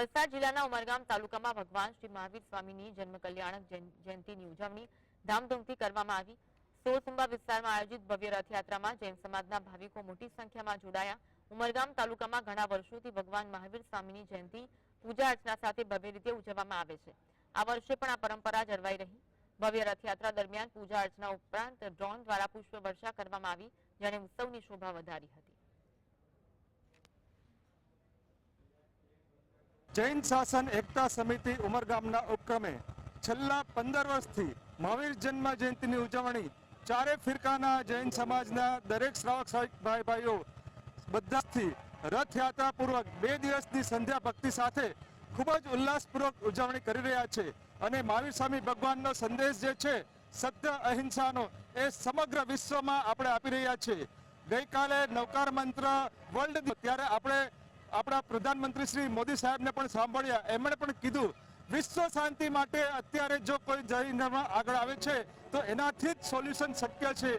વલસાડ જિલ્લાના ઉમરગામ તાલુકામાં ભગવાન શ્રી મહાવીર સ્વામીની જન્મ કલ્યાણક જયં- ઉજવણી ધામધૂમથી કરવામાં આવી. સોળસુંબા વિસ્તારમાં આયોજિત ભવ્ય રથયાત્રામાં જૈન સમાજના ભાવિકો મોટી સંખ્યામાં જોડાયા. ઉમરગામ તાલુકામાં ઘણા વર્ષોથી ભગવાન મહાવીર સ્વામીની જયંતી પૂજા અર્ચના સાથે ભવ્ય રીતે ઉજવવામાં આવે છે. આ વર્ષે પણ આ પરંપરા જળવાઈ રહી. ભવ્ય રથયાત્રા દરમિયાન પૂજા અર્ચના ઉપરાંત ડ્રોન દ્વારા પુષ્પ વર્ષા કરવામાં આવી જેને ઉત્સવની શોભા વધારી હતી. જૈન શાસન એકતા સમિતિ ઉમરગામના ઉપક્રમે છેલ્લા પંદર વર્ષથી મહાવીર જન્મ જયંતિની ઉજવણી ચારે ફિરકાના જૈન સમાજના દરેક શ્રાવક ભાઈ ભાઈઓ બધાથી રથયાત્રા પૂર્વક બે દિવસની સંધ્યા ભક્તિ સાથે ખૂબ જ ઉલ્લાસપૂર્વક ઉજવણી કરી રહ્યા છે. અને મહાવીર સ્વામી ભગવાનનો સંદેશ જે છે, સત્ય અહિંસાનો, એ સમગ્ર વિશ્વમાં આપણે આપી રહ્યા છીએ. ગઈકાલે નવકાર મંત્ર વર્લ્ડ ત્યારે આપણે આપણા પ્રધાનમંત્રી શ્રી મોદી સાહેબને પણ સાંભળ્યા. એમણે પણ કીધું, વિશ્વ શાંતિ માટે અત્યારે જો કોઈ જૈન આગળ આવે છે, તો એનાથી જ સોલ્યુશન શક્ય છે.